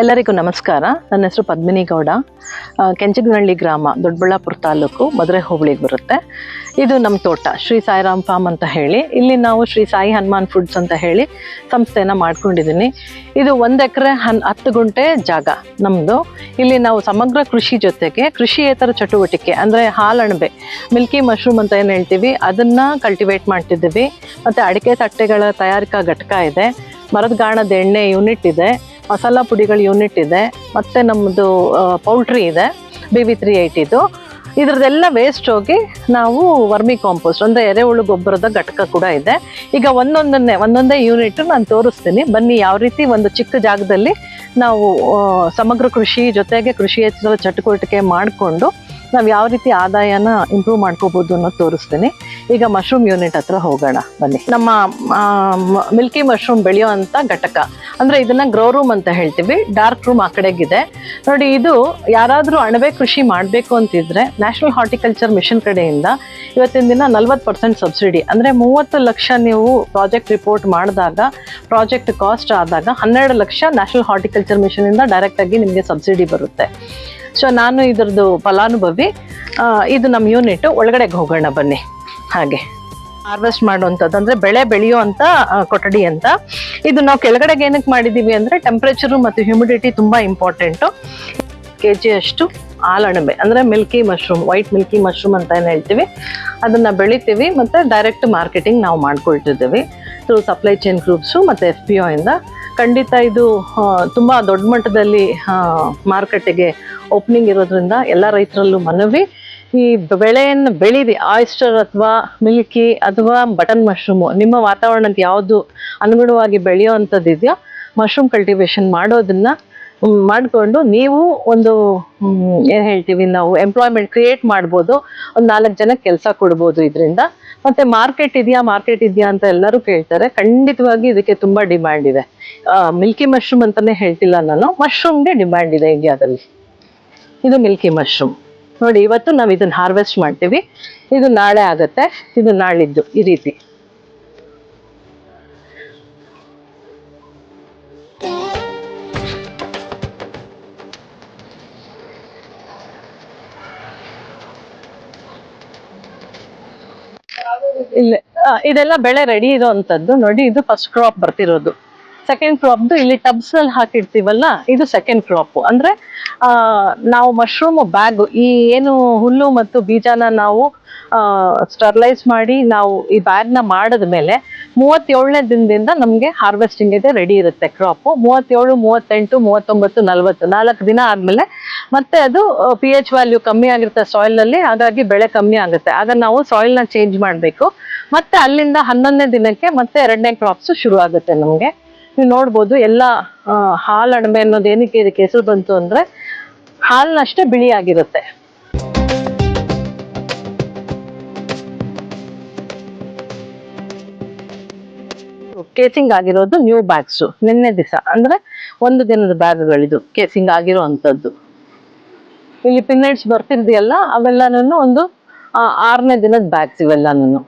ಎಲ್ಲರಿಗೂ ನಮಸ್ಕಾರ. ನನ್ನ ಹೆಸರು ಪದ್ಮಿನಿ ಗೌಡ. ಕೆಂಚಗನಹಳ್ಳಿ ಗ್ರಾಮ, ದೊಡ್ಡಬಳ್ಳಾಪುರ ತಾಲೂಕು ಮದುರೆ ಹೋಬಳಿಗೆ ಬರುತ್ತೆ. ಇದು ನಮ್ಮ ತೋಟ, ಶ್ರೀ ಸಾಯಿರಾಮ್ ಫಾರ್ಮ್ ಅಂತ ಹೇಳಿ. ಇಲ್ಲಿ ನಾವು ಶ್ರೀ ಸಾಯಿ ಹನುಮಾನ್ ಫುಡ್ಸ್ ಅಂತ ಹೇಳಿ ಸಂಸ್ಥೆನ ಮಾಡ್ಕೊಂಡಿದ್ದೀನಿ ಇದು ಒಂದು ಎಕರೆ ಹನ್, ಹತ್ತು ಗುಂಟೆ ಜಾಗ ನಮ್ಮದು ಇಲ್ಲಿ ನಾವು ಸಮಗ್ರ ಕೃಷಿ ಜೊತೆಗೆ ಕೃಷಿಯೇತರ ಚಟುವಟಿಕೆ, ಅಂದರೆ ಹಾಲಣಬೆ, ಮಿಲ್ಕಿ ಮಶ್ರೂಮ್ ಅಂತ ಏನು ಹೇಳ್ತೀವಿ, ಅದನ್ನು ಕಲ್ಟಿವೇಟ್ ಮಾಡ್ತಿದ್ದೀವಿ. ಮತ್ತು ಅಡಿಕೆ ತಟ್ಟೆಗಳ ತಯಾರಿಕಾ ಘಟಕ ಇದೆ. ಮರದ ಗಾಣದ ಎಣ್ಣೆ ಯೂನಿಟ್ ಇದೆ. ಮಸಾಲ ಪುಡಿಗಳ ಯೂನಿಟ್ ಇದೆ, ಮತ್ತು ನಮ್ಮದು ಪೌಲ್ಟ್ರಿ ಇದೆ ಬಿ ವಿ ತ್ರೀ ಏಯ್ಟಿದು ಇದರದೆಲ್ಲ ವೇಸ್ಟ್ ಹೋಗಿ ನಾವು ವರ್ಮಿ ಕಾಂಪೋಸ್ಟ್ ಅಂದರೆ ಎರೆಹುಳು ಗೊಬ್ಬರದ ಘಟಕ ಕೂಡ ಇದೆ. ಈಗ ಒಂದೊಂದನ್ನೇ, ಒಂದೊಂದೇ ಯೂನಿಟ್ ನಾನು ತೋರಿಸ್ತೀನಿ. ಬನ್ನಿ ಯಾವ ರೀತಿ ಒಂದು ಚಿಕ್ಕ ಜಾಗದಲ್ಲಿ ನಾವು ಸಮಗ್ರ ಕೃಷಿ ಜೊತೆಗೆ ಕೃಷಿ ಕೃಷಿಯೇತರ ಚಟುವಟಿಕೆ ಮಾಡಿಕೊಂಡು ನಾವು ಯಾವ ರೀತಿ ಆದಾಯನ ಇಂಪ್ರೂವ್ ಮಾಡ್ಕೋಬಹುದು ಅನ್ನೋದು ತೋರಿಸ್ತೀನಿ. ಈಗ ಮಶ್ರೂಮ್ ಯೂನಿಟ್ ಹತ್ರ ಹೋಗೋಣ, ಬನ್ನಿ. ನಮ್ಮ ಮಿಲ್ಕಿ ಮಶ್ರೂಮ್ ಬೆಳೆಯೋ ಅಂತ ಘಟಕ. ಅಂದ್ರೆ ಇದನ್ನ ಗ್ರೋ ರೂಮ್ ಅಂತ ಹೇಳ್ತೀವಿ. ಡಾರ್ಕ್ ರೂಮ್ ಆ ಕಡೆಗಿದೆ. ನೋಡಿ, ಇದು ಯಾರಾದ್ರೂ ಅಣಬೆ ಕೃಷಿ ಮಾಡಬೇಕು ಅಂತಿದ್ರೆ ನ್ಯಾಷನಲ್ ಹಾರ್ಟಿಕಲ್ಚರ್ ಮಿಷನ್ ಕಡೆಯಿಂದ ಇವತ್ತಿನ ದಿನ ನಲ್ವತ್ತು ಪರ್ಸೆಂಟ್ ಸಬ್ಸಿಡಿ. ಅಂದ್ರೆ ಮೂವತ್ತು ಲಕ್ಷ ನೀವು ಪ್ರಾಜೆಕ್ಟ್ ರಿಪೋರ್ಟ್ ಮಾಡಿದಾಗ ಪ್ರಾಜೆಕ್ಟ್ ಕಾಸ್ಟ್ ಆದಾಗ ಹನ್ನೆರಡು ಲಕ್ಷ ನ್ಯಾಷನಲ್ ಹಾರ್ಟಿಕಲ್ಚರ್ ಮಿಷನ್ ಇಂದ ಡೈರೆಕ್ಟ್ ಆಗಿ ನಿಮಗೆ ಸಬ್ಸಿಡಿ ಬರುತ್ತೆ. ಸೊ ನಾನು ಇದ್ರದ್ದು ಫಲಾನುಭವಿ. ಇದು ನಮ್ಮ ಯೂನಿಟ್ ಒಳಗಡೆಗೆ ಹೋಗೋಣ ಬನ್ನಿ. ಹಾಗೆ. ಹಾರ್ವೆಸ್ಟ್ ಮಾಡುವಂಥದ್ದು ಅಂದರೆ ಬೆಳೆ ಬೆಳೆಯುವಂಥ ಕೊಠಡಿ ಅಂತ. ಇದು ನಾವು ಕೆಳಗಡೆಗೆ ಏನಕ್ಕೆ ಮಾಡಿದೀವಿ ಅಂದ್ರೆ ಟೆಂಪ್ರೇಚರು ಮತ್ತು ಹ್ಯೂಮಿಡಿಟಿ ತುಂಬಾ ಇಂಪಾರ್ಟೆಂಟು ಕೆ ಜಿ ಅಷ್ಟು ಹಾಲಣಬೆ ಅಂದರೆ milky mushroom white milky mushroom ಅಂತ ಏನು ಹೇಳ್ತೀವಿ. ಅದನ್ನು ಬೆಳಿತೀವಿ ಮತ್ತು ಡೈರೆಕ್ಟ್ ಮಾರ್ಕೆಟಿಂಗ್ ನಾವು ಮಾಡ್ಕೊಳ್ತಿದ್ದೀವಿ. ಥ್ರೂ ಸಪ್ಲೈ ಚೈನ್ ಗ್ರೂಪ್ಸು ಮತ್ತು ಎಫ್ ಪಿ ಇಂದ. ಖಂಡಿತ ಇದು ತುಂಬ ದೊಡ್ಡ ಮಟ್ಟದಲ್ಲಿ ಮಾರುಕಟ್ಟೆಗೆ ಓಪನಿಂಗ್ ಇರೋದ್ರಿಂದ ಎಲ್ಲ ರೈತರಲ್ಲೂ ಮನವಿ. ಈ ಬೆಳೆಯನ್ನು ಬೆಳೀರಿ ಆಯಿಸ್ಟರ್ ಅಥವಾ ಮಿಲ್ಕಿ ಅಥವಾ ಬಟನ್ ಮಶ್ರೂಮು, ನಿಮ್ಮ ವಾತಾವರಣಕ್ಕೆ ಯಾವುದು ಅನುಗುಣವಾಗಿ ಬೆಳೆಯುವಂಥದ್ದು ಇದೆಯೋ ಮಶ್ರೂಮ್ ಕಲ್ಟಿವೇಶನ್ ಮಾಡೋದನ್ನ ಮಾಡ್ಕೊಂಡು ನೀವು ಒಂದು ಏನು ಹೇಳ್ತೀವಿ ನಾವು ಎಂಪ್ಲಾಯ್ಮೆಂಟ್ ಕ್ರಿಯೇಟ್ ಮಾಡ್ಬೋದು. ಒಂದು ನಾಲ್ಕು ಜನ ಕೆಲಸ ಕೊಡ್ಬೋದು ಇದರಿಂದ. ಮತ್ತೆ ಮಾರ್ಕೆಟ್ ಇದೆಯಾ ಮಾರ್ಕೆಟ್ ಇದೆಯಾ ಅಂತ ಎಲ್ಲರೂ ಕೇಳ್ತಾರೆ. ಖಂಡಿತವಾಗಿ ಇದಕ್ಕೆ ತುಂಬಾ ಡಿಮ್ಯಾಂಡ್ ಇದೆ. ಮಿಲ್ಕಿ ಮಶ್ರೂಮ್ ಅಂತಾನೆ ಹೇಳ್ತಿಲ್ಲ ನಾನು. ಮಶ್ರೂಮ್ಗೆ ಡಿಮ್ಯಾಂಡ್ ಇದೆ ಇಂಡಿಯಾದಲ್ಲಿ ಇದು ಮಿಲ್ಕಿ ಮಶ್ರೂಮ್ ನೋಡಿ, ಇವತ್ತು ನಾವು ಇದನ್ನ ಹಾರ್ವೆಸ್ಟ್ ಮಾಡ್ತೀವಿ. ಇದು ನಾಳೆ ಆಗುತ್ತೆ. ಇದು ನಾಳಿದ್ದು, ಈ ರೀತಿ. ಇದೆಲ್ಲ ಬೆಳೆ ರೆಡಿ ಇರೋವಂಥದ್ದು ನೋಡಿ, ಇದು ಫಸ್ಟ್ ಕ್ರಾಪ್ ಬರ್ತಿರೋದು. ಸೆಕೆಂಡ್ ಕ್ರಾಪ್ದು ಇಲ್ಲಿ ಟಬ್ಸ್ ಅಲ್ಲಿ ಹಾಕಿರ್ತೀವಲ್ಲ, ಇದು ಸೆಕೆಂಡ್ ಕ್ರಾಪ್ ಅಂದ್ರೆ ನಾವು ಮಶ್ರೂಮ್ ಬ್ಯಾಗ್ ಈ ಏನು ಹುಲ್ಲು ಮತ್ತು ಬೀಜನ ನಾವು ಸ್ಟರ್ಲೈಸ್ ಮಾಡಿ ನಾವು ಈ ಬ್ಯಾಗ್ನ ಮಾಡಿದ್ಮೇಲೆ ಮೂವತ್ತೇಳನೇ ದಿನದಿಂದ ನಮಗೆ ಹಾರ್ವೆಸ್ಟಿಂಗ್ ಇದೆ ರೆಡಿ ಇರುತ್ತೆ ಕ್ರಾಪು ಮೂವತ್ತೇಳು, ಮೂವತ್ತೆಂಟು, ಮೂವತ್ತೊಂಬತ್ತು, ನಲ್ವತ್ತು, ನಾಲ್ಕು ದಿನ ಆದಮೇಲೆ ಮತ್ತೆ ಅದು ಪಿ ಎಚ್ ವ್ಯಾಲ್ಯೂ ಕಮ್ಮಿ ಆಗಿರುತ್ತೆ ಸಾಯಿಲ್ನಲ್ಲಿ ಹಾಗಾಗಿ ಬೆಳೆ ಕಮ್ಮಿ ಆಗುತ್ತೆ. ಆಗ ನಾವು ಸಾಯಿಲ್ನ ಚೇಂಜ್ ಮಾಡಬೇಕು. ಮತ್ತೆ ಅಲ್ಲಿಂದ ಹನ್ನೊಂದನೇ ದಿನಕ್ಕೆ ಮತ್ತೆ ಎರಡನೇ ಕ್ರಾಪ್ಸ್ ಶುರು ಆಗುತ್ತೆ ನಮಗೆ. ನೀವು ನೋಡ್ಬೋದು ಎಲ್ಲ ಹಾಲ್ ಅಣಬೆ ಅನ್ನೋದು ಏನಕ್ಕೆ ಇದಕ್ಕೆ ಹೆಸರು ಬಂತು ಅಂದ್ರೆ ಹಾಲ್ನಷ್ಟೇ ಬಿಳಿ ಆಗಿರುತ್ತೆ ಕೇಸಿಂಗ್ ಆಗಿರೋದು ನ್ಯೂ ಬ್ಯಾಗ್ಸು ನಿನ್ನೆ ದಿವಸ, ಅಂದ್ರೆ ಒಂದು ದಿನದ ಬ್ಯಾಗ್ಗಳಿದು ಕೇಸಿಂಗ್ ಆಗಿರೋ ಇಲ್ಲಿ ಪಿನ್ನೆಟ್ಸ್ ಬರ್ತಿದ್ಯಲ್ಲ ಅವೆಲ್ಲನೂ ಒಂದು ಆರನೇ ದಿನದ ಬ್ಯಾಗ್ಸ್ ಇವೆಲ್ಲನೂ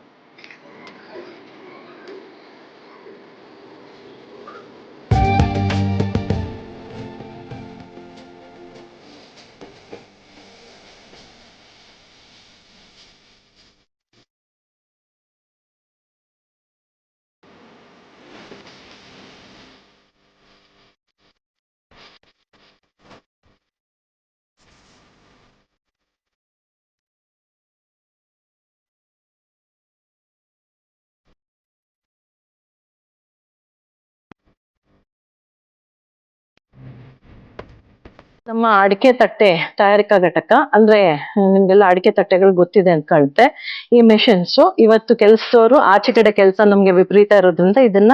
ನಮ್ಮ ಅಡಿಕೆ ತಟ್ಟೆ ತಯಾರಿಕಾ ಘಟಕ, ಅಂದ್ರೆ ನಿಮ್ಗೆಲ್ಲ ಅಡಿಕೆ ತಟ್ಟೆಗಳು ಗೊತ್ತಿದೆ ಅಂತ ಕಾಣುತ್ತೆ. ಈ ಮೆಷಿನ್ಸ್ ಇವತ್ತು ಕೆಲ್ಸದವರು, ಆಚೆ ಕಡೆ ಕೆಲಸ ನಮ್ಗೆ ವಿಪರೀತ ಇರೋದ್ರಿಂದ ಇದನ್ನ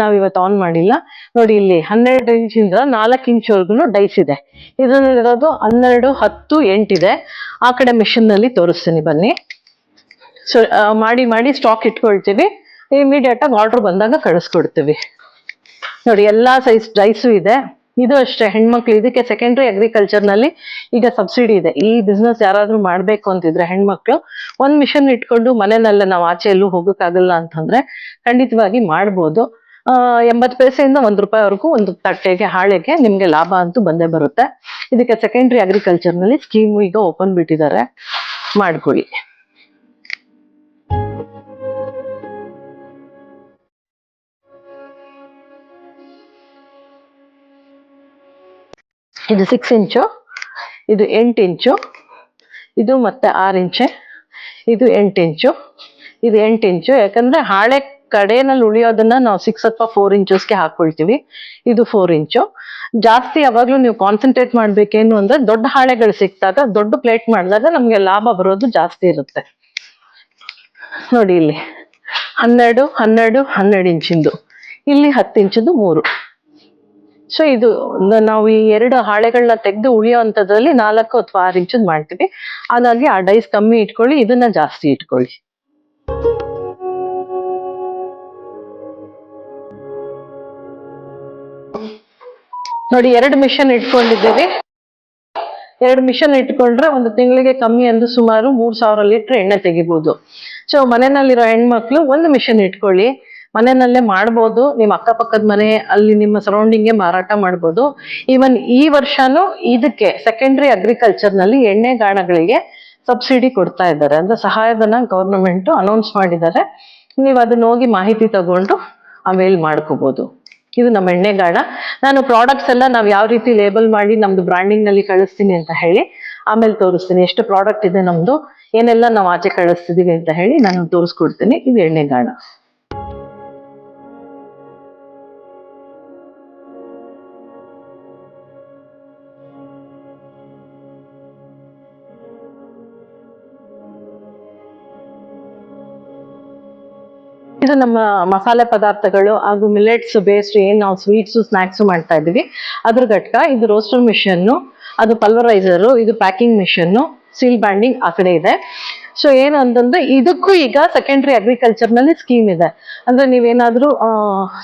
ನಾವ್ ಇವತ್ತು ಆನ್ ಮಾಡಿಲ್ಲ. ನೋಡಿ, ಇಲ್ಲಿ ಹನ್ನೆರಡು ಇಂಚಿಂದ ನಾಲ್ಕು ಇಂಚ್ವರೆಗೂ ಡೈಸ್ ಇದೆ. ಇದರಲ್ಲಿರೋದು ಹನ್ನೆರಡು, ಹತ್ತು ಎಂಟಿದೆ ಆ ಕಡೆ ಮೆಷಿನ್ನಲ್ಲಿ ತೋರಿಸ್ತೀನಿ ಬನ್ನಿ. ಸೊ ಮಾಡಿ ಮಾಡಿ ಸ್ಟಾಕ್ ಇಟ್ಕೊಳ್ತೀವಿ. ಇಮಿಡಿಯೇಟ್ ಆಗಿ ಆರ್ಡರ್ ಬಂದಾಗ ಕಳಿಸ್ಕೊಡ್ತೀವಿ. ನೋಡಿ, ಎಲ್ಲಾ ಸೈಜ್ ಡೈಸು ಇದೆ. ಇದು ಅಷ್ಟೇ, ಹೆಣ್ಮಕ್ಳು, ಇದಕ್ಕೆ ಸೆಕೆಂಡ್ರಿ ಅಗ್ರಿಕಲ್ಚರ್ನಲ್ಲಿ ಈಗ ಸಬ್ಸಿಡಿ ಇದೆ. ಈ ಬಿಸ್ನೆಸ್ ಯಾರಾದ್ರೂ ಮಾಡ್ಬೇಕು ಅಂತಿದ್ರೆ ಹೆಣ್ಮಕ್ಳು, ಒಂದ್ ಮಿಷನ್ ಇಟ್ಕೊಂಡು ಮನೆಯಲ್ಲೇ ನಾವು ಆಚೆ ಎಲ್ಲೂ ಹೋಗೋಕ್ಕಾಗಲ್ಲ ಅಂತಂದ್ರೆ ಖಂಡಿತವಾಗಿ ಮಾಡ್ಬೋದು. ಎಂಬತ್ತು ಪೈಸೆಯಿಂದ ಒಂದು ರೂಪಾಯಿವರೆಗೂ ಒಂದು ತಟ್ಟೆಗೆ, ಹಾಳೆಗೆ ನಿಮಗೆ ಲಾಭ ಅಂತೂ ಬಂದೇ ಬರುತ್ತೆ. ಇದಕ್ಕೆ ಸೆಕೆಂಡ್ರಿ ಅಗ್ರಿಕಲ್ಚರ್ನಲ್ಲಿ ಸ್ಕೀಮ್ ಈಗ ಓಪನ್ ಬಿಟ್ಟಿದ್ದಾರೆ. ಮಾಡ್ಕೊಳ್ಳಿ. ಇದು ಸಿಕ್ಸ್ ಇಂಚು ಇದು ಎಂಟು ಇಂಚು ಇದು ಮತ್ತೆ ಆರು ಇಂಚೆ ಇದು ಎಂಟು ಇಂಚು ಇದು ಎಂಟು ಇಂಚು ಯಾಕಂದರೆ ಹಾಳೆ ಕಡೆಯಲ್ಲಿ ಉಳಿಯೋದನ್ನ ನಾವು ಸಿಕ್ಸ್ ಅಥವಾ ಫೋರ್ ಇಂಚಸ್ಗೆ ಹಾಕ್ಕೊಳ್ತೀವಿ ಇದು ಫೋರ್ ಇಂಚು ಜಾಸ್ತಿ ಯಾವಾಗಲೂ ನೀವು ಕಾನ್ಸಂಟ್ರೇಟ್ ಮಾಡಬೇಕೇನು ಅಂದರೆ ದೊಡ್ಡ ಹಾಳೆಗಳು ಸಿಕ್ತಾಗ ದೊಡ್ಡ ಪ್ಲೇಟ್ ಮಾಡಿದಾಗ ನಮಗೆ ಲಾಭ ಬರೋದು ಜಾಸ್ತಿ ಇರುತ್ತೆ. ನೋಡಿ ಇಲ್ಲಿ. ಹನ್ನೆರಡು ಹನ್ನೆರಡು ಹನ್ನೆರಡು ಇಂಚಿಂದು ಇಲ್ಲಿ ಹತ್ತು ಇಂಚಿಂದು ಮೂರು. ಸೊ ಇದು ನಾವು ಈ ಎರಡು ಹಾಳೆಗಳನ್ನ ತೆಗೆದು ಉಳಿಯೋ ಅಂಥದ್ರಲ್ಲಿ ನಾಲ್ಕು ಅಥವಾ ಆರು ಇಂಚದ್ ಮಾಡ್ತೀವಿ. ಅದಾಗಿ ಆ ಡೈಸ್ ಕಮ್ಮಿ ಇಟ್ಕೊಳ್ಳಿ, ಇದನ್ನ ಜಾಸ್ತಿ ಇಟ್ಕೊಳ್ಳಿ. ನೋಡಿ, ಎರಡು ಮಿಷನ್ ಇಟ್ಕೊಂಡಿದ್ದೀವಿ. ಎರಡು ಮಿಷನ್ ಇಟ್ಕೊಂಡ್ರೆ ಒಂದು ತಿಂಗಳಿಗೆ ಕಮ್ಮಿ ಅಂದ್ರೆ ಸುಮಾರು ಮೂರ್ ಸಾವಿರ ಲೀಟರ್ ಎಣ್ಣೆ ತೆಗಿಬಹುದು ಸೊ ಮನೆಯಲ್ಲಿರೋ ಹೆಣ್ಮಕ್ಳು ಒಂದು ಮಿಷನ್ ಇಟ್ಕೊಳ್ಳಿ. ಮನೆಯಲ್ಲೇ ಮಾಡ್ಬೋದು, ನಿಮ್ಮ ಅಕ್ಕಪಕ್ಕದ ಮನೆ, ಅಲ್ಲಿ ನಿಮ್ಮ ಸರೌಂಡಿಂಗ್ಗೆ ಮಾರಾಟ ಮಾಡ್ಬೋದು. ಈವನ್ ಈ ವರ್ಷನೂ ಇದಕ್ಕೆ ಸೆಕೆಂಡ್ರಿ ಅಗ್ರಿಕಲ್ಚರ್ನಲ್ಲಿ ಎಣ್ಣೆ ಗಾಣಗಳಿಗೆ ಸಬ್ಸಿಡಿ ಕೊಡ್ತಾ ಇದ್ದಾರೆ. ಅಂದ್ರೆ ಸಹಾಯಧನ ಗೌರ್ಮೆಂಟ್ ಅನೌನ್ಸ್ ಮಾಡಿದ್ದಾರೆ. ನೀವು ಅದನ್ನ ಹೋಗಿ ಮಾಹಿತಿ ತಗೊಂಡು ಅವೇಲ್ ಮಾಡ್ಕೋಬಹುದು ಇದು ನಮ್ಮ ಎಣ್ಣೆಗಾಣ ನಾನು ಪ್ರಾಡಕ್ಟ್ಸ್ ಎಲ್ಲ ನಾವು ಯಾವ ರೀತಿ ಲೇಬಲ್ ಮಾಡಿ ನಮ್ದು ಬ್ರ್ಯಾಂಡಿಂಗ್ನಲ್ಲಿ ಕಳಿಸ್ತೀನಿ ಅಂತ ಹೇಳಿ ಆಮೇಲೆ ತೋರಿಸ್ತೀನಿ. ಎಷ್ಟು ಪ್ರಾಡಕ್ಟ್ ಇದೆ ನಮ್ದು, ಏನೆಲ್ಲ ನಾವು ಆಚೆ ಕಳಿಸ್ತಿದೀವಿ ಅಂತ ಹೇಳಿ ನಾನು ತೋರಿಸ್ಕೊಡ್ತೀನಿ. ಇದು ಎಣ್ಣೆಗಾಣ ಇದು ನಮ್ಮ ಮಸಾಲೆ ಪದಾರ್ಥಗಳು ಹಾಗೂ ಮಿಲೆಟ್ಸ್ ಬೇಸ್ಡ್ ಏನ್ ನಾವು ಸ್ವೀಟ್ಸ್ ಸ್ನಾಕ್ಸ್ ಮಾಡ್ತಾ ಇದ್ದೀವಿ. ಅದ್ರ ಘಟಕ ಇದು ರೋಸ್ಟರ್ ಮಿಷನ್ನು ಅದು ಪಲ್ವರೈಸರು ಇದು ಪ್ಯಾಕಿಂಗ್ ಮಿಷನ್ನು ಸೀಲ್ ಬ್ಯಾಂಡಿಂಗ್ ಆ ಕಡೆ ಇದೆ. ಸೊ ಏನು ಇದಕ್ಕೂ ಈಗ ಸೆಕೆಂಡ್ರಿ ಅಗ್ರಿಕಲ್ಚರ್ನಲ್ಲಿ ಸ್ಕೀಮ್ ಇದೆ. ಅಂದ್ರೆ ನೀವೇನಾದ್ರೂ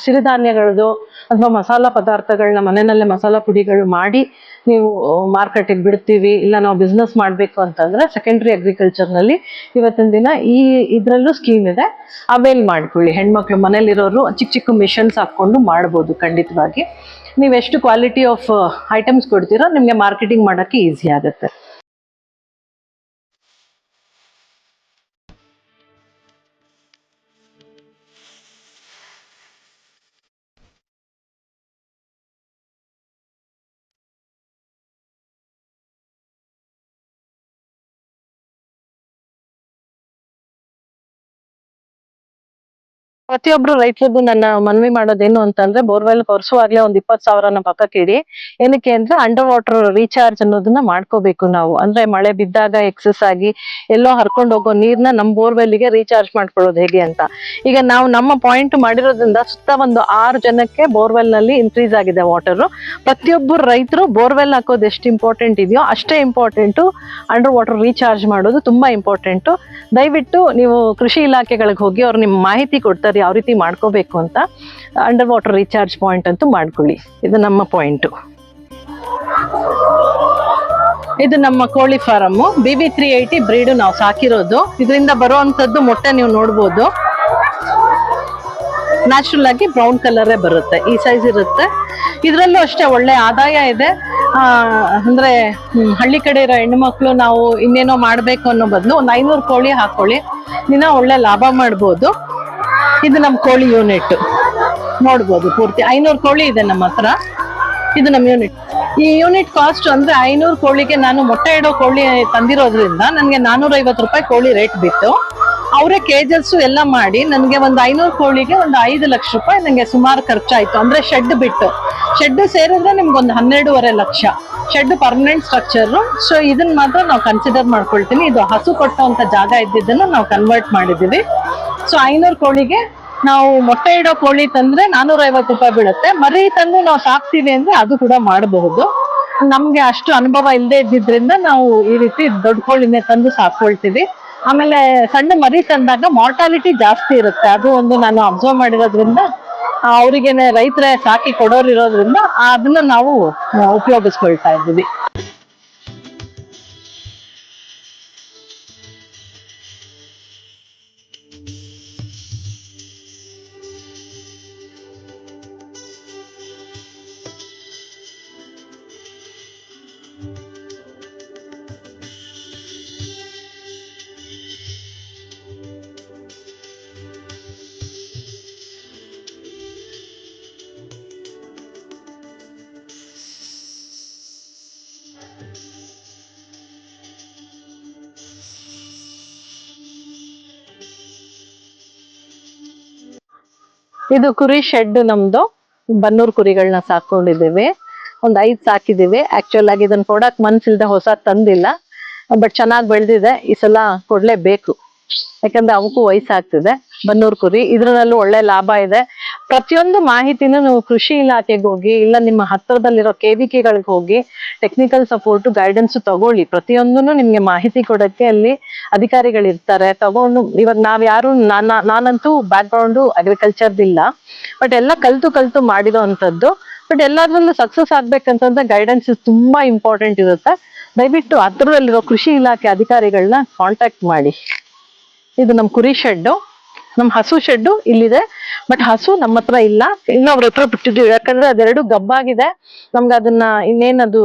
ಸಿರಿಧಾನ್ಯಗಳದ್ದು ಅಥವಾ ಮಸಾಲ ಪದಾರ್ಥಗಳನ್ನ ಮನೆಯಲ್ಲೇ ಮಸಾಲ ಪುಡಿಗಳು ಮಾಡಿ ನೀವು ಮಾರ್ಕೆಟಿಗೆ ಬಿಡ್ತೀವಿ, ಇಲ್ಲ ನಾವು ಬಿಸ್ನೆಸ್ ಮಾಡಬೇಕು ಅಂತಂದ್ರೆ ಸೆಕೆಂಡ್ರಿ ಅಗ್ರಿಕಲ್ಚರ್ನಲ್ಲಿ ಇವತ್ತಿನ ದಿನ ಈ ಇದರಲ್ಲೂ ಸ್ಕೀಮ್ ಇದೆ. ಅವೇಲ್ ಮಾಡ್ಕೊಳ್ಳಿ. ಹೆಣ್ಮಕ್ಳು ಮನೇಲಿರೋರು ಚಿಕ್ಕ ಚಿಕ್ಕ ಮಿಷನ್ಸ್ ಹಾಕೊಂಡು ಮಾಡ್ಬೋದು ಖಂಡಿತವಾಗಿ. ನೀವು ಎಷ್ಟು ಕ್ವಾಲಿಟಿ ಆಫ್ ಐಟಮ್ಸ್ ಕೊಡ್ತೀರೋ ನಿಮಗೆ ಮಾರ್ಕೆಟಿಂಗ್ ಮಾಡೋಕ್ಕೆ ಈಸಿ ಆಗುತ್ತೆ. ಪ್ರತಿಯೊಬ್ರು ರೈತರಿಗೂ ನನ್ನ ಮನವಿ ಮಾಡೋದೇನು ಅಂತಂದ್ರೆ ಬೋರ್ವೆಲ್ ಕೊರ್ಸುವಾಗ್ಲೇ ಒಂದ್ ಇಪ್ಪತ್ ಸಾವಿರನ ಪಕ್ಕಕ್ಕೆ ಇಡಿ. ಏನಕ್ಕೆ ಅಂದ್ರೆ ಅಂಡರ್ ವಾಟರ್ ರೀಚಾರ್ಜ್ ಅನ್ನೋದನ್ನ ಮಾಡ್ಕೋಬೇಕು ನಾವು. ಅಂದ್ರೆ ಮಳೆ ಬಿದ್ದಾಗ ಎಕ್ಸಸ್ ಆಗಿ ಎಲ್ಲೋ ಹರ್ಕೊಂಡು ಹೋಗೋ ನೀರ್ನ ನಮ್ ಬೋರ್ವೆಲ್ಗೆ ರೀಚಾರ್ಜ್ ಮಾಡ್ಕೊಳ್ಳೋದು ಹೇಗೆ ಅಂತ. ಈಗ ನಾವು ನಮ್ಮ ಪಾಯಿಂಟ್ ಮಾಡಿರೋದ್ರಿಂದ ಸುತ್ತ ಒಂದು ಆರು ಜನಕ್ಕೆ ಬೋರ್ವೆಲ್ನಲ್ಲಿ ಇನ್ಕ್ರೀಸ್ ಆಗಿದೆ ವಾಟರ್ ಪ್ರತಿಯೊಬ್ಬರು ರೈತರು ಬೋರ್ವೆಲ್ ಹಾಕೋದು ಎಷ್ಟು ಇಂಪಾರ್ಟೆಂಟ್ ಇದೆಯೋ ಅಷ್ಟೇ ಇಂಪಾರ್ಟೆಂಟು ಅಂಡರ್ ವಾಟರ್ ರೀಚಾರ್ಜ್ ಮಾಡೋದು ತುಂಬಾ ಇಂಪಾರ್ಟೆಂಟು ದಯವಿಟ್ಟು ನೀವು ಕೃಷಿ ಇಲಾಖೆಗಳಿಗೆ ಹೋಗಿ ಅವ್ರು ನಿಮ್ಮ ಮಾಹಿತಿ ಕೊಡ್ತಾರೆ. ಯಾವ ರೀತಿ ಮಾಡ್ಕೋಬೇಕು ಅಂತ ಅಂಡರ್ ವಾಟರ್ ರೀಚಾರ್ಜ್ ಪಾಯಿಂಟ್ ಅಂತೂ ಮಾಡ್ಕೊಳ್ಳಿ. ಇದು ನಮ್ಮ ಪಾಯಿಂಟು ಇದು ನಮ್ಮ ಕೋಳಿ farm B B three eighty breed ನಾವು ಸಾಕಿರೋದು. ಇದರಿಂದ ಬರುವಂತದ್ದು ಮೊಟ್ಟೆ ನೀವು ನೋಡ್ಬೋದು. ನ್ಯಾಚುರಲ್ ಆಗಿ ಬ್ರೌನ್ ಕಲರೇ ಬರುತ್ತೆ. ಈ ಸೈಜ್ ಇರುತ್ತೆ. ಇದರಲ್ಲೂ ಅಷ್ಟೇ ಒಳ್ಳೆ ಆದಾಯ ಇದೆ. ಅಂದ್ರೆ ಹಳ್ಳಿ ಕಡೆ ಇರೋ ಹೆಣ್ಮಕ್ಳು ನಾವು ಇನ್ನೇನೋ ಮಾಡ್ಬೇಕು ಅನ್ನೋ ಬದಲು ಒಂದು ಐನೂರು ಕೋಳಿ ಹಾಕೊಳ್ಳಿ. ದಿನ ಒಳ್ಳೆ ಲಾಭ ಮಾಡ್ಬೋದು. ಇದು ನಮ್ಮ ಕೋಳಿ ಯೂನಿಟ್ ನೋಡ್ಬೋದು ಪೂರ್ತಿ. ಐನೂರು ಕೋಳಿ ಇದೆ ನಮ್ಮ ಹತ್ರ. ಇದು ನಮ್ಮ ಯೂನಿಟ್ ಈ ಯೂನಿಟ್ ಕಾಸ್ಟ್ ಅಂದ್ರೆ ಐನೂರು ಕೋಳಿಗೆ ನಾನು ಮೊಟ್ಟೆ ಇಡೋ ಕೋಳಿ ತಂದಿರೋದ್ರಿಂದ ನನಗೆ ನಾನೂರ ಐವತ್ತು ರೂಪಾಯಿ ಕೋಳಿ ರೇಟ್ ಬಿತ್ತು. ಅವರೇ ಕೇಜಸ್ ಎಲ್ಲ ಮಾಡಿ ನನಗೆ ಒಂದು ಐನೂರು ಕೋಳಿಗೆ ಒಂದು ಐದು ಲಕ್ಷ ರೂಪಾಯಿ ನನಗೆ ಸುಮಾರು ಖರ್ಚಾಯಿತು. ಅಂದ್ರೆ ಶೆಡ್ ಬಿಟ್ಟು. ಶೆಡ್ ಸೇರಿದ್ರೆ ನಿಮ್ಗೆ ಒಂದು ಹನ್ನೆರಡೂವರೆ lakh. Shed permanent structure so ಇದನ್ನ ಮಾತ್ರ ನಾವು ಕನ್ಸಿಡರ್ ಮಾಡ್ಕೊಳ್ತೀನಿ. ಇದು ಹಸು ಕೊಟ್ಟಂತ ಜಾಗ ಇದ್ದಿದ್ದನ್ನು ನಾವು ಕನ್ವರ್ಟ್ ಮಾಡಿದೀವಿ ಸೊ ಐನೂರು ಕೋಳಿಗೆ ನಾವು ಮೊಟ್ಟೆ ಇಡೋ ಕೋಳಿ ತಂದ್ರೆ ನಾನೂರ ಐವತ್ತು ರೂಪಾಯಿ ಬೀಳುತ್ತೆ. ಮರಿ ತಂದು ನಾವು ಸಾಕ್ತೀವಿ ಅಂದ್ರೆ ಅದು ಕೂಡ ಮಾಡಬಹುದು. ನಮ್ಗೆ ಅಷ್ಟು ಅನುಭವ ಇಲ್ಲದೆ ಇದ್ದಿದ್ರಿಂದ ನಾವು ಈ ರೀತಿ ದೊಡ್ಡ ಕೋಳಿನೇ ತಂದು ಸಾಕೊಳ್ತೀವಿ ಆಮೇಲೆ ಸಣ್ಣ ಮರಿ ತಂದಾಗ ಮಾರ್ಟಾಲಿಟಿ ಜಾಸ್ತಿ ಇರುತ್ತೆ. ಅದು ಒಂದು ನಾನು ಅಬ್ಸರ್ವ್ ಮಾಡಿರೋದ್ರಿಂದ ಅವರಿಗೇನೆ ರೈತರ ಸಾಕಿ ಕೊಡೋರು ಇರೋದ್ರಿಂದ ಅದನ್ನ ನಾವು ಉಪಯೋಗಿಸ್ಕೊಳ್ತಾ ಇದ್ದೀವಿ. ಇದು ಕುರಿ ಶೆಡ್ ನಮ್ದು, ಬನ್ನೂರ್ ಕುರಿಗಳನ್ನ ಸಾಕೊಂಡಿದ್ದೀವಿ. ಒಂದ್ ಐದ್ ಸಾಕಿದೀವಿ ಆಕ್ಚುಲ್ ಆಗಿ ಇದನ್ನ ಕೊಡಕ್ ಮನ್ಸಿಲ್ದೆ ಹೊಸ ತಂದಿಲ್ಲ. ಬಟ್ ಚೆನ್ನಾಗಿ ಬೆಳೆದಿದೆ. ಈ ಸಲ ಕೊಡ್ಲೇಬೇಕು. ಯಾಕಂದ್ರೆ ಅವಕ್ಕೂ ವಯಸ್ಸಾಗ್ತಿದೆ. ಬನ್ನೂರ್ ಕುರಿ, ಇದ್ರಲ್ಲೂ ಒಳ್ಳೆ ಲಾಭ ಇದೆ. ಪ್ರತಿಯೊಂದು ಮಾಹಿತಿನೂ ನೀವು ಕೃಷಿ ಇಲಾಖೆಗೆ ಹೋಗಿ, ಇಲ್ಲ ನಿಮ್ಮ ಹತ್ರದಲ್ಲಿರೋ ಕೆಗಳಿಗೆ ಹೋಗಿ ಟೆಕ್ನಿಕಲ್ ಸಪೋರ್ಟ್ ಗೈಡೆನ್ಸ್ ತಗೊಳ್ಳಿ. ಪ್ರತಿಯೊಂದನ್ನು ನಿಮ್ಗೆ ಮಾಹಿತಿ ಕೊಡಕ್ಕೆ ಅಲ್ಲಿ ಅಧಿಕಾರಿಗಳು ಇರ್ತಾರೆ. ತಗೊಂಡು ಇವಾಗ ನಾವ್ ಯಾರು, ನಾನ, ನಾನಂತೂ ಬ್ಯಾಕ್ ಗ್ರೌಂಡು ಅಗ್ರಿಕಲ್ಚರ್ ಇಲ್ಲ ಬಟ್ ಎಲ್ಲ ಕಲ್ತು ಕಲ್ತು ಮಾಡಿರೋ ಬಟ್ ಎಲ್ಲದ್ರಲ್ಲೂ ಸಕ್ಸಸ್ ಆಗ್ಬೇಕಂತಂದ್ರೆ ಗೈಡೆನ್ಸ್ ತುಂಬಾ ಇಂಪಾರ್ಟೆಂಟ್ ಇರುತ್ತೆ. ದಯವಿಟ್ಟು ಹತ್ರದಲ್ಲಿರೋ ಕೃಷಿ ಇಲಾಖೆ ಅಧಿಕಾರಿಗಳನ್ನ ಕಾಂಟ್ಯಾಕ್ಟ್ ಮಾಡಿ. ಇದು ನಮ್ಮ ಕುರಿ ಶೆಡ್ಡು. ನಮ್ಮ ಹಸು ಶೆಡ್ಡು ಇಲ್ಲಿದೆ. ಬಟ್ ಹಸು ನಮ್ಮ ಹತ್ರ ಇಲ್ಲ. ಇನ್ನೊಬ್ರ ಹತ್ರ ಬಿಟ್ಟಿದ್ದೀವಿ. ಯಾಕಂದ್ರೆ ಅದೆರಡು ಗಬ್ಬಾಗಿದೆ. ನಮ್ಗೆ ಅದನ್ನ ಇನ್ನೇನದು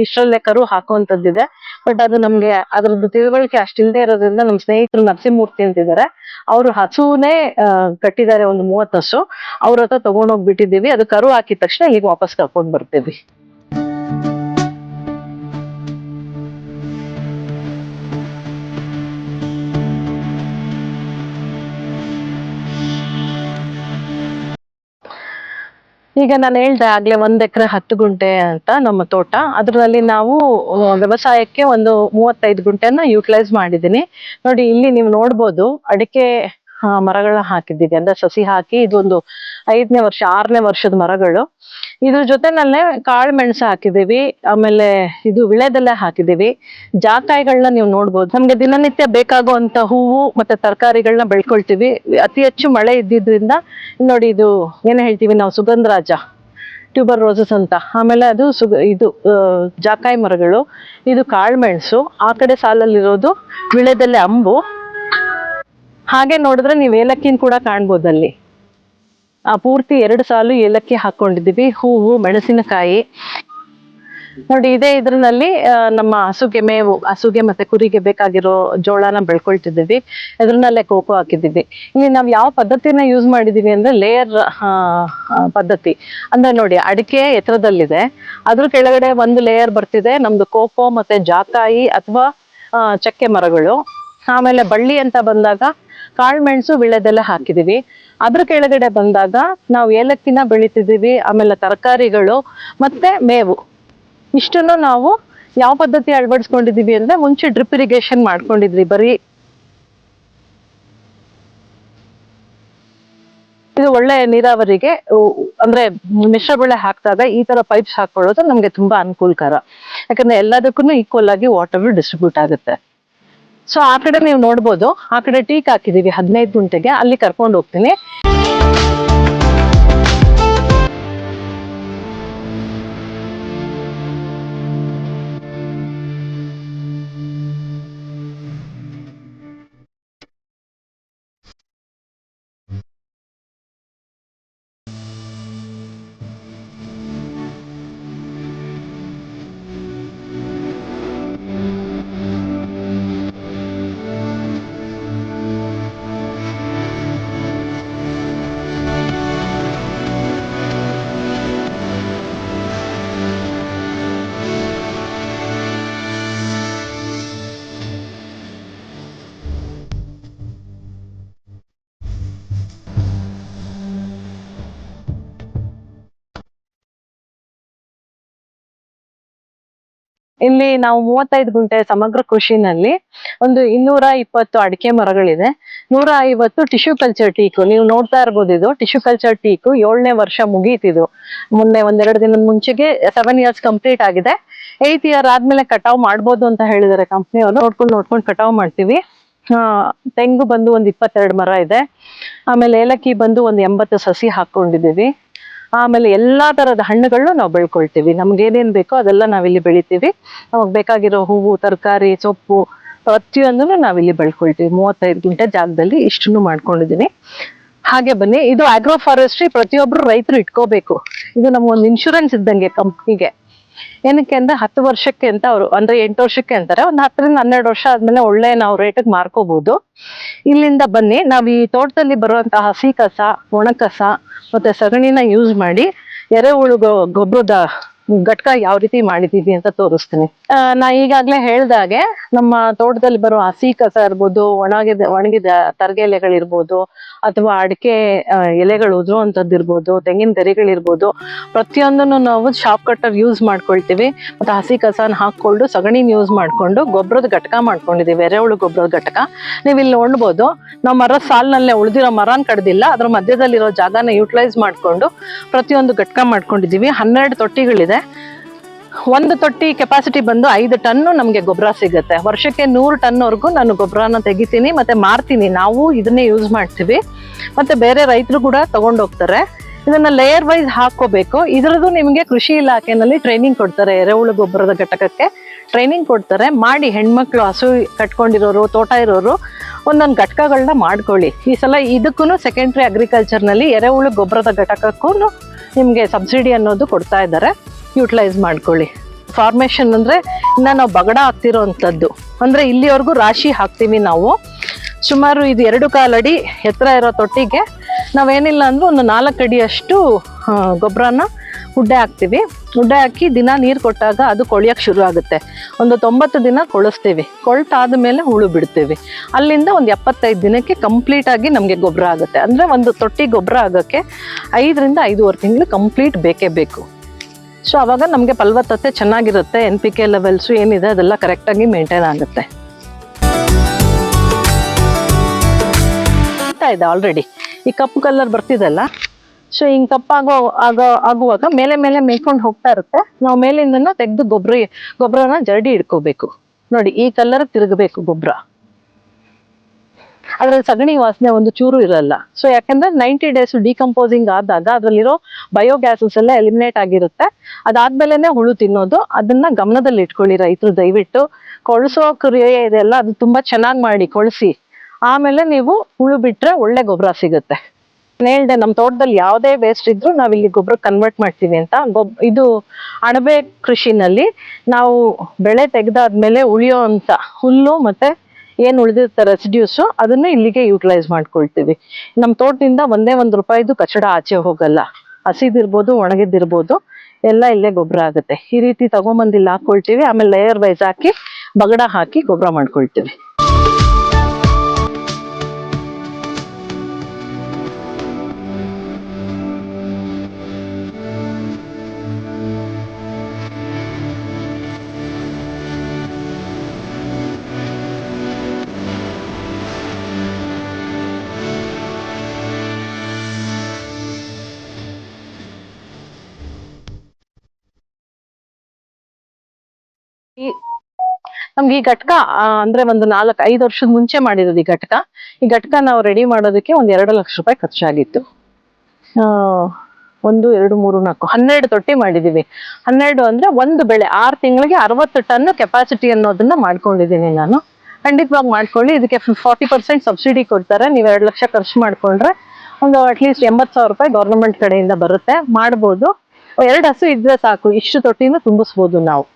ಇಷ್ಟರಲ್ಲೇ ಕರು ಹಾಕುವಂತದ್ದಿದೆ ಬಟ್ ಅದು ನಮ್ಗೆ ಅದ್ರದ್ದು ತಿಳುವಳಿಕೆ ಅಷ್ಟಿಲ್ದೇ ಇರೋದ್ರಿಂದ ನಮ್ಮ ಸ್ನೇಹಿತರು ನರಸಿಂಹಮೂರ್ತಿ ಅಂತಿದ್ದಾರೆ. ಅವರು ಹಸುನೇ ಆ, ಕಟ್ಟಿದ್ದಾರೆ ಒಂದು ಮೂವತ್ತು ಹಸು. ಅವ್ರ ಹತ್ರ ತಗೊಂಡೋಗ್ಬಿಟ್ಟಿದ್ದೀವಿ. ಅದು ಕರು ಹಾಕಿದ ತಕ್ಷಣ ಇಲ್ಲಿಗೆ ವಾಪಸ್ ಕರ್ಕೊಂಡು ಬರ್ತೀವಿ. ಈಗ ನಾನು ಹೇಳ್ದೆ ಆಗ್ಲೇ ಒಂದ್ ಎಕರೆ ಹತ್ತು ಗುಂಟೆ ಅಂತ ನಮ್ಮ ತೋಟ. ಅದ್ರಲ್ಲಿ ನಾವು ವ್ಯವಸಾಯಕ್ಕೆ ಒಂದು ಮೂವತ್ತೈದು ಗುಂಟೆನ ಯೂಟಿಲೈಸ್ ಮಾಡಿದ್ದೀನಿ. ನೋಡಿ, ಇಲ್ಲಿ ನೀವು ನೋಡ್ಬೋದು, ಅಡಿಕೆ ಮರಗಳನ್ನ ಹಾಕಿದ್ದೀವಿ. ಅಂದ್ರೆ ಸಸಿ ಹಾಕಿ ಇದೊಂದು ಐದನೇ ವರ್ಷ, ಆರನೇ ವರ್ಷದ ಮರಗಳು. ಇದ್ರ ಜೊತೆನಲ್ಲೇ ಕಾಳು ಮೆಣಸು ಹಾಕಿದ್ದೀವಿ. ಆಮೇಲೆ ಇದು ವಿಳೆದೆಲ್ಲ ಹಾಕಿದ್ದೀವಿ. ಜಾಕಾಯಿಗಳನ್ನ ನೀವು ನೋಡ್ಬೋದು. ನಮ್ಗೆ ದಿನನಿತ್ಯ ಬೇಕಾಗುವಂತ ಹೂವು ಮತ್ತೆ ತರಕಾರಿಗಳನ್ನ ಬೆಳ್ಕೊಳ್ತೀವಿ. ಅತಿ ಹೆಚ್ಚು ಮಳೆ ಇದ್ದಿದ್ರಿಂದ ನೋಡಿ ಇದು ಏನ್ ಹೇಳ್ತೀವಿ ನಾವು ಸುಗಂಧರಾಜ ಟ್ಯೂಬರ್ ರೋಸಸ್ ಅಂತ. ಆಮೇಲೆ ಅದು ಸುಗ, ಇದು ಜಾಕಾಯಿ ಮರಗಳು. ಇದು ಕಾಳುಮೆಣಸು ಆ ಕಡೆ ಸಾಲಲ್ಲಿರೋದು ವಿಳೆದೆಲೆ ಅಂಬು. ಹಾಗೆ ನೋಡಿದ್ರೆ ನೀವು ಏಲಕ್ಕಿನ ಕೂಡ ಕಾಣ್ಬೋದು ಅಲ್ಲಿ ಆ ಪೂರ್ತಿ ಎರಡು ಸಾಲು ಏಲಕ್ಕಿ ಹಾಕೊಂಡಿದ್ದೀವಿ, ಹೂವು, ಮೆಣಸಿನಕಾಯಿ. ನೋಡಿ, ಇದೇ ಇದ್ರಲ್ಲಿ ನಮ್ಮ ಹಸುಗೆ ಮೇವು, ಹಸುಗೆ ಮತ್ತೆ ಕುರಿಗೆ ಬೇಕಾಗಿರೋ ಜೋಳನ ಬೆಳ್ಕೊಳ್ತಿದ್ದೀವಿ. ಇದ್ರನ್ನಲ್ಲೇ ಕೋಕೋ ಹಾಕಿದ್ದೀವಿ. ಇಲ್ಲಿ ನಾವು ಯಾವ ಪದ್ಧತಿನ ಯೂಸ್ ಮಾಡಿದೀವಿ ಅಂದ್ರೆ ಲೇಯರ್ ಪದ್ಧತಿ. ಅಂದ್ರೆ ನೋಡಿ, ಅಡಿಕೆ ಎತ್ತರದಲ್ಲಿದೆ. ಅದ್ರ ಕೆಳಗಡೆ ಒಂದು ಲೇಯರ್ ಬರ್ತಿದೆ. ನಮ್ದು ಕೋಕೋ ಮತ್ತೆ ಜಾಕಾಯಿ ಅಥವಾ ಚಕ್ಕೆ ಮರಗಳು. ಆಮೇಲೆ ಬಳ್ಳಿ ಅಂತ ಬಂದಾಗ ಕಾಳುಮೆಣಸು ವಿಳೆದೆಲ್ಲ ಹಾಕಿದೀವಿ. ಅದ್ರ ಕೆಳಗಡೆ ಬಂದಾಗ ನಾವು ಏಲಕ್ಕಿನ ಬೆಳಿತಿದೀವಿ, ಆಮೇಲೆ ತರಕಾರಿಗಳು ಮತ್ತೆ ಮೇವು. ಇಷ್ಟನ್ನು ನಾವು ಯಾವ ಪದ್ಧತಿ ಅಳವಡಿಸ್ಕೊಂಡಿದೀವಿ ಅಂದ್ರೆ ಮುಂಚೆ ಡ್ರಿಪ್ ಇರಿಗೇಷನ್ ಮಾಡ್ಕೊಂಡಿದ್ವಿ ಬರೀ. ಇದು ಒಳ್ಳೆ ನೀರಾವರಿಗೆ ಅಂದ್ರೆ ಮಿಶ್ರ ಬೆಳೆ ಹಾಕಿದಾಗ ಈ ತರ ಪೈಪ್ಸ್ ಹಾಕೊಳ್ಳೋದು ನಮ್ಗೆ ತುಂಬಾ ಅನುಕೂಲಕರ. ಯಾಕಂದ್ರೆ ಎಲ್ಲದಕ್ಕೂ ಈಕ್ವಲ್ ಆಗಿ ವಾಟರ್ ಡಿಸ್ಟ್ರಿಬ್ಯೂಟ್ ಆಗುತ್ತೆ. ಸೊ ಆ ಕಡೆ ನೀವು ನೋಡ್ಬೋದು. ಆ ಕಡೆ ಟೀಕ್ ಹಾಕಿದೀವಿ ಹದಿನೈದು ಗಂಟೆಗೆ. ಅಲ್ಲಿ ಕರ್ಕೊಂಡು ಹೋಗ್ತೀನಿ. ಇಲ್ಲಿ ನಾವು ಮೂವತ್ತೈದು ಗುಂಟೆ ಸಮಗ್ರ ಕೃಷಿನಲ್ಲಿ ಒಂದು ಇನ್ನೂರ ಇಪ್ಪತ್ತು ಅಡಿಕೆ ಮರಗಳಿದೆ. ನೂರ ಐವತ್ತು ಟಿಶ್ಯೂ ಕಲ್ಚರ್ ಟೀಕು ನೀವು ನೋಡ್ತಾ ಇರ್ಬೋದು ಇದು. ಟಿಶ್ಯೂ ಕಲ್ಚರ್ ಟೀಕು ಏಳನೇ ವರ್ಷ ಮುಗೀತಿದು. ಮೊನ್ನೆ ಒಂದೆರಡು ದಿನದ ಮುಂಚೆಗೆ ಸೆವೆನ್ ಇಯರ್ಸ್ ಕಂಪ್ಲೀಟ್ ಆಗಿದೆ. ಏಯ್ತ್ ಇಯರ್ ಆದ್ಮೇಲೆ ಕಟಾವ್ ಮಾಡ್ಬೋದು ಅಂತ ಹೇಳಿದ್ದಾರೆ ಕಂಪ್ನಿಯವರು ನೋಡ್ಕೊಂಡು ನೋಡ್ಕೊಂಡು ಕಟಾವ್ ಮಾಡ್ತೀವಿ. ತೆಂಗು ಬಂದು ಒಂದು ಇಪ್ಪತ್ತೆರಡು ಮರ ಇದೆ. ಆಮೇಲೆ ಏಲಕ್ಕಿ ಬಂದು ಒಂದು ಎಂಬತ್ತು ಸಸಿ ಹಾಕೊಂಡಿದ್ದೀವಿ. ಆಮೇಲೆ ಎಲ್ಲಾ ತರದ ಹಣ್ಣುಗಳನ್ನು ನಾವು ಬೆಳ್ಕೊಳ್ತೀವಿ. ನಮ್ಗೆ ಏನೇನ್ ಬೇಕೋ ಅದೆಲ್ಲ ನಾವಿಲ್ಲಿ ಬೆಳಿತೀವಿ. ನಮಗ್ ಬೇಕಾಗಿರೋ ಹೂವು, ತರಕಾರಿ, ಸೊಪ್ಪು ಪ್ರತಿಯೊಂದನ್ನು ನಾವಿಲ್ಲಿ ಬೆಳ್ಕೊಳ್ತೀವಿ. ಮೂವತ್ತೈದು ಗುಂಟೆ ಜಾಗದಲ್ಲಿ ಇಷ್ಟನ್ನು ಮಾಡ್ಕೊಂಡಿದ್ದೀನಿ ಹಾಗೆ ಬನ್ನಿ. ಇದು ಆಗ್ರೋ ಫಾರೆಸ್ಟ್ರಿ ಪ್ರತಿಯೊಬ್ರು ರೈತರು ಇಟ್ಕೋಬೇಕು. ಇದು ನಮ್ಗೊಂದು ಇನ್ಶೂರೆನ್ಸ್ ಇದ್ದಂಗೆ ಕಂಪ್ನಿಗೆ ಏನಕ್ಕೆ ಅಂದ್ರೆ ಹತ್ತು ವರ್ಷಕ್ಕೆ ಅಂತ ಅವರು, ಅಂದ್ರೆ ಎಂಟು ವರ್ಷಕ್ಕೆ ಅಂತಾರೆ. ಒಂದು ಹತ್ತರಿಂದ ಹನ್ನೆರಡು ವರ್ಷ ಆದ್ಮೇಲೆ ಒಳ್ಳೆ ನಾವು ರೇಟಿಗೆ ಮಾರ್ಕೋಬಹುದು ಇಲ್ಲಿಂದ ಬನ್ನಿ, ನಾವು ಈ ತೋಟದಲ್ಲಿ ಬರುವಂತಹ ಹಸಿ ಕಸ, ಒಣ ಕಸ ಮತ್ತೆ ಸಗಣಿನ ಯೂಸ್ ಮಾಡಿ ಎರೆಹುಳು ಗೊಬ್ಬರದ ಘಟಕ ಯಾವ ರೀತಿ ಮಾಡಿದೀವಿ ಅಂತ ತೋರಿಸ್ತೀನಿ. ನಾ ಈಗಾಗ್ಲೇ ಹೇಳ್ದಾಗೆ ನಮ್ಮ ತೋಟದಲ್ಲಿ ಬರೋ ಹಸಿ ಕಸ ಇರ್ಬೋದು, ಒಣಗಿದ ಒಣಗಿದ ತರಗೆಲೆಗಳಿರ್ಬೋದು ಅಥವಾ ಅಡಿಕೆ ಎಲೆಗಳು ಉದುರುವಂಥದ್ದು ಇರ್ಬೋದು, ತೆಂಗಿನ ಗರಿಗಳಿರ್ಬೋದು ಪ್ರತಿಯೊಂದನ್ನು ನಾವು ಶಾಪ್ ಕಟ್ಟರ್ ಯೂಸ್ ಮಾಡ್ಕೊಳ್ತೀವಿ. ಮತ್ತು ಹಸಿ ಕಸನ ಹಾಕ್ಕೊಂಡು ಸಗಣಿನ ಯೂಸ್ ಮಾಡಿಕೊಂಡು ಗೊಬ್ಬರದ ಘಟಕ ಮಾಡ್ಕೊಂಡಿದ್ದೀವಿ ಎರೆಹುಳು ಗೊಬ್ಬರದ ಘಟಕ. ನೀವು ಇಲ್ಲಿ ನೋಡ್ಬೋದು, ನಾವು ಮರದ ಸಾಲಿನಲ್ಲೇ ಉಳಿದಿರೋ ಮರನ ಕಡ್ದಿಲ್ಲ. ಅದ್ರ ಮಧ್ಯದಲ್ಲಿರೋ ಜಾಗನ ಯೂಟಿಲೈಸ್ ಮಾಡಿಕೊಂಡು ಪ್ರತಿಯೊಂದು ಘಟಕ ಮಾಡ್ಕೊಂಡಿದ್ದೀವಿ ಹನ್ನೆರಡು ತೊಟ್ಟಿಗಳಿದೆ. ಒಂದು ತೊಟ್ಟಿ ಕೆಪಾಸಿಟಿ ಬಂದು ಐದು ಟನ್ನು ನಮಗೆ ಗೊಬ್ಬರ ಸಿಗುತ್ತೆ. ವರ್ಷಕ್ಕೆ ನೂರು ಟನ್ವರೆಗೂ ನಾನು ಗೊಬ್ಬರನ ತೆಗಿತೀನಿ, ಮತ್ತೆ ಮಾರ್ತೀನಿ. ನಾವು ಇದನ್ನೇ ಯೂಸ್ ಮಾಡ್ತೀವಿ. ಮತ್ತೆ ಬೇರೆ ರೈತರು ಕೂಡ ತಗೊಂಡೋಗ್ತಾರೆ ಇದನ್ನ ಲೇಯರ್ ವೈಸ್ ಹಾಕೋಬೇಕು ಇದರದ್ದು ನಿಮಗೆ ಕೃಷಿ ಇಲಾಖೆನಲ್ಲಿ ಟ್ರೈನಿಂಗ್ ಕೊಡ್ತಾರೆ, ಎರೆಹುಳು ಗೊಬ್ಬರದ ಘಟಕಕ್ಕೆ ಟ್ರೈನಿಂಗ್ ಕೊಡ್ತಾರೆ. ಮಾಡಿ ಹೆಣ್ಮಕ್ಳು ಹಸು ಕಟ್ಕೊಂಡಿರೋರು, ತೋಟ ಇರೋರು, ಒಂದೊಂದು ಘಟಕಗಳನ್ನ ಮಾಡ್ಕೊಳ್ಳಿ. ಈ ಸಲ ಇದಕ್ಕೂ ಸೆಕೆಂಡ್ರಿ ಅಗ್ರಿಕಲ್ಚರ್ನಲ್ಲಿ ಎರೆಹುಳು ಗೊಬ್ಬರದ ಘಟಕಕ್ಕೂ ನಿಮಗೆ ಸಬ್ಸಿಡಿ ಅನ್ನೋದು ಕೊಡ್ತಾ ಇದ್ದಾರೆ. ಯೂಟಿಲೈಸ್ ಮಾಡ್ಕೊಳ್ಳಿ. ಫಾರ್ಮೇಷನ್ ಅಂದರೆ ಇನ್ನು ನಾವು ಬಗಡ ಹಾಕ್ತಿರೋಂಥದ್ದು. ಅಂದರೆ ಇಲ್ಲಿವರೆಗೂ ರಾಶಿ ಹಾಕ್ತೀವಿ ನಾವು. ಸುಮಾರು ಇದು ಎರಡು ಕಾಲಡಿ ಎತ್ತರ ಇರೋ ತೊಟ್ಟಿಗೆ ನಾವೇನಿಲ್ಲ ಅಂದ್ರೆ ಒಂದು ನಾಲ್ಕು ಅಡಿಯಷ್ಟು ಗೊಬ್ಬರನ ಉಡ್ಡೆ ಹಾಕ್ತೀವಿ. ಉಡ್ಡೆ ಹಾಕಿ ದಿನ ನೀರು ಕೊಟ್ಟಾಗ ಅದು ಕೊಳೆಯೋಕೆ ಶುರು ಆಗುತ್ತೆ. ಒಂದು ತೊಂಬತ್ತು ದಿನ ಕೊಳಿಸ್ತೀವಿ. ಕೊಳ್ತಾದ ಮೇಲೆ ಹುಳು ಬಿಡ್ತೀವಿ. ಅಲ್ಲಿಂದ ಒಂದು ಎಪ್ಪತ್ತೈದು ದಿನಕ್ಕೆ ಕಂಪ್ಲೀಟಾಗಿ ನಮಗೆ ಗೊಬ್ಬರ ಆಗುತ್ತೆ. ಅಂದರೆ ಒಂದು ತೊಟ್ಟಿ ಗೊಬ್ಬರ ಆಗೋಕ್ಕೆ ಐದರಿಂದ ಐದೂವರೆ ತಿಂಗಳು ಕಂಪ್ಲೀಟ್ ಬೇಕೇ ಬೇಕು. ಸೊ ಅವಾಗ ನಮಗೆ ಫಲವತ್ತತೆ ಚೆನ್ನಾಗಿರುತ್ತೆ ಎನ್ ಪಿ ಕೆ ಲೆವೆಲ್ಸು ಏನಿದೆ ಅದೆಲ್ಲ ಕರೆಕ್ಟಾಗಿ ಮೇಂಟೈನ್ ಆಗುತ್ತೆ. ಆಗ್ತಾ ಇದೆ ಆಲ್ರೆಡಿ ಈ ಕಪ್ಪು ಕಲರ್ ಬರ್ತಿದೆಲ್ಲ. ಸೊ ಹಿಂಗೆ ಕಪ್ಪಾಗೋ ಆಗೋ ಆಗುವಾಗ ಮೇಲೆ ಮೇಲೆ ಮೇಯ್ಕೊಂಡು ಹೋಗ್ತಾ ಇರುತ್ತೆ. ನಾವು ಮೇಲಿಂದನ ತೆಗೆದು ಗೊಬ್ಬರ ಗೊಬ್ಬರನ ಜರಡಿ ಇಡ್ಕೋಬೇಕು ನೋಡಿ, ಈ ಕಲರ್ ತಿರುಗಬೇಕು ಗೊಬ್ಬರ ಅದ್ರಲ್ಲಿ ಸಗಣಿ ವಾಸನೆ ಒಂದು ಚೂರು ಇರಲ್ಲ. ಸೊ ಯಾಕಂದ್ರೆ ನೈಂಟಿ ಡೇಸ್ ಡಿಕಂಪೋಸಿಂಗ್ ಆದಾಗ ಅದರಲ್ಲಿರೋ ಬಯೋಗ್ಯಾಸಸ್ ಎಲ್ಲ ಎಲಿಮಿನೇಟ್ ಆಗಿರುತ್ತೆ. ಅದಾದ್ಮೇಲೆನೆ ಹುಳು ತಿನ್ನೋದು. ಅದನ್ನ ಗಮನದಲ್ಲಿ ಇಟ್ಕೊಳ್ಳಿ ರೈತರು, ದಯವಿಟ್ಟು. ಕೊಳಸೋ ಕ್ರಿಯೆ ಇದೆಲ್ಲ ಅದು ತುಂಬಾ ಚೆನ್ನಾಗಿ ಮಾಡಿ ಕೊಳಸಿ. ಆಮೇಲೆ ನೀವು ಹುಳು ಬಿಟ್ರೆ ಒಳ್ಳೆ ಗೊಬ್ಬರ ಸಿಗುತ್ತೆ. ಹೇಳ್ದೆ ನಮ್ಮ ತೋಟದಲ್ಲಿ ಯಾವುದೇ ವೇಸ್ಟ್ ಇದ್ರೂ ನಾವು ಇಲ್ಲಿ ಗೊಬ್ಬರ ಕನ್ವರ್ಟ್ ಮಾಡ್ತೀವಿ ಅಂತ. ಗೊಬ್, ಇದು ಅಣಬೆ ಕೃಷಿನಲ್ಲಿ ನಾವು ಬೆಳೆ ತೆಗೆದಾದ್ಮೇಲೆ ಉಳಿಯೋ ಅಂತ ಹುಲ್ಲು ಮತ್ತೆ ಏನು ಉಳಿದಿರ್ತ ರೆಸಿಡ್ಯೂಸು ಅದನ್ನ ಇಲ್ಲಿಗೆ ಯೂಟಿಲೈಸ್ ಮಾಡ್ಕೊಳ್ತೀವಿ. ನಮ್ಮ ತೋಟದಿಂದ ಒಂದೇ ಒಂದು ರೂಪಾಯಿದು ಕಚಡ ಆಚೆ ಹೋಗಲ್ಲ. ಹಸಿದಿರ್ಬೋದು ಒಣಗಿದ್ದಿರ್ಬೋದು ಎಲ್ಲ ಇಲ್ಲೇ ಗೊಬ್ಬರ ಆಗುತ್ತೆ. ಈ ರೀತಿ ತಗೊಂಬಂದು ಹಾಕೊಳ್ತೀವಿ. ಆಮೇಲೆ ಲೇಯರ್ ವೈಸ್ ಹಾಕಿ, ಬಗಡ ಹಾಕಿ ಗೊಬ್ಬರ ಮಾಡ್ಕೊಳ್ತೀವಿ. ನಮ್ಗೆ ಈ ಘಟಕ ಅಂದ್ರೆ ಒಂದು ನಾಲ್ಕು, ಐದು ವರ್ಷದ ಮುಂಚೆ ಮಾಡಿರೋದು ಈ ಘಟಕ. ಈ ಘಟಕ ನಾವು ರೆಡಿ ಮಾಡೋದಕ್ಕೆ ಒಂದ್ ಎರಡು ಲಕ್ಷ ರೂಪಾಯಿ ಖರ್ಚಾಗಿತ್ತು. ಒಂದು, ಎರಡು, ಮೂರು, ನಾಲ್ಕು, ಹನ್ನೆರಡು ತೊಟ್ಟಿ ಮಾಡಿದೀವಿ. ಹನ್ನೆರಡು ಅಂದ್ರೆ ಒಂದು ಬೆಳೆ, ಆರು ತಿಂಗಳಿಗೆ ಅರವತ್ತು ಟನ್ ಕೆಪಾಸಿಟಿ ಅನ್ನೋದನ್ನ ಮಾಡ್ಕೊಂಡಿದ್ದೀನಿ ನಾನು. ಖಂಡಿತವಾಗಿ ಮಾಡ್ಕೊಳ್ಳಿ, ಇದಕ್ಕೆ ಫಾರ್ಟಿ ಪರ್ಸೆಂಟ್ ಸಬ್ಸಿಡಿ ಕೊಡ್ತಾರೆ. ನೀವು ಎರಡು ಲಕ್ಷ ಖರ್ಚು ಮಾಡ್ಕೊಂಡ್ರೆ ಒಂದು ಅಟ್ಲೀಸ್ಟ್ ಎಂಬತ್ತು ಸಾವಿರ ರೂಪಾಯಿ ಗೌರ್ಮೆಂಟ್ ಕಡೆಯಿಂದ ಬರುತ್ತೆ. ಮಾಡ್ಬೋದು. ಎರಡು ಹಸು ಇದ್ರೆ ಸಾಕು, ಇಷ್ಟು ತೊಟ್ಟಿನೂ ತುಂಬಿಸ್ಬೋದು ನಾವು.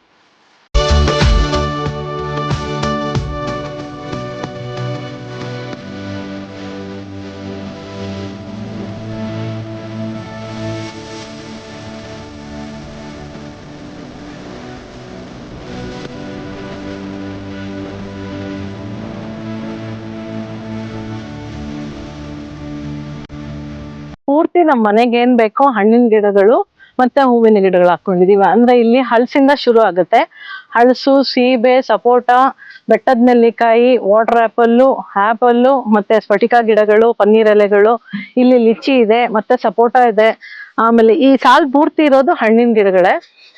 ಪೂರ್ತಿ ನಮ್ಮ ಮನೆಗೆ ಏನ್ ಬೇಕೋ ಹಣ್ಣಿನ ಗಿಡಗಳು ಮತ್ತೆ ಹೂವಿನ ಗಿಡಗಳು ಹಾಕೊಂಡಿದೀವಿ. ಅಂದ್ರೆ ಇಲ್ಲಿ ಹಲಸಿಂದ ಶುರು ಆಗುತ್ತೆ. ಹಲಸು ಸೀಬೆ, ಸಪೋಟ, ಬೆಟ್ಟದ ನೆಲ್ಲಿಕಾಯಿ ವಾಟರ್ ಆಪಲ್ಲು ಆಪಲ್ಲು ಮತ್ತೆ ಸ್ಫಟಿಕ ಗಿಡಗಳು, ಪನ್ನೀರ್ ಎಲೆಗಳು, ಇಲ್ಲಿ ಲಿಚಿ ಇದೆ, ಮತ್ತೆ ಸಪೋಟ ಇದೆ. ಆಮೇಲೆ ಈ ಸಾಲ್ ಪೂರ್ತಿ ಇರೋದು ಹಣ್ಣಿನ ಗಿಡಗಳೇ.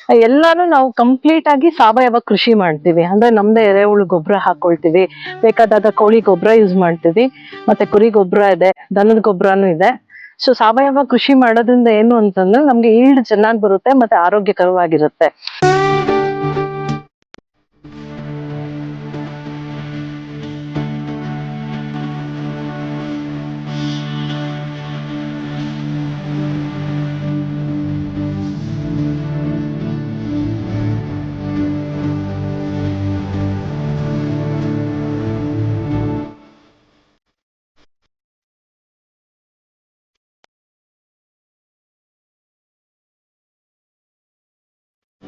ಎಲ್ಲಾನು ನಾವು ಕಂಪ್ಲೀಟ್ ಆಗಿ ಸಾವಯವ ಕೃಷಿ ಮಾಡ್ತೀವಿ. ಅಂದ್ರೆ ನಮ್ದೇ ಎರೆಹುಳು ಗೊಬ್ಬರ ಹಾಕೊಳ್ತೀವಿ. ಬೇಕಾದಾಗ ಕೋಳಿ ಗೊಬ್ಬರ ಯೂಸ್ ಮಾಡ್ತೀವಿ. ಮತ್ತೆ ಕುರಿ ಗೊಬ್ಬರ ಇದೆ, ದನದ ಗೊಬ್ಬರನೂ ಇದೆ. ಸೊ ಸಾವಯವ ಕೃಷಿ ಮಾಡೋದ್ರಿಂದ ಏನು ಅಂತಂದ್ರೆ ನಮ್ಗೆ ಈಲ್ಡ್ ಚೆನ್ನಾಗಿ ಬರುತ್ತೆ ಮತ್ತೆ ಆರೋಗ್ಯಕರವಾಗಿರುತ್ತೆ.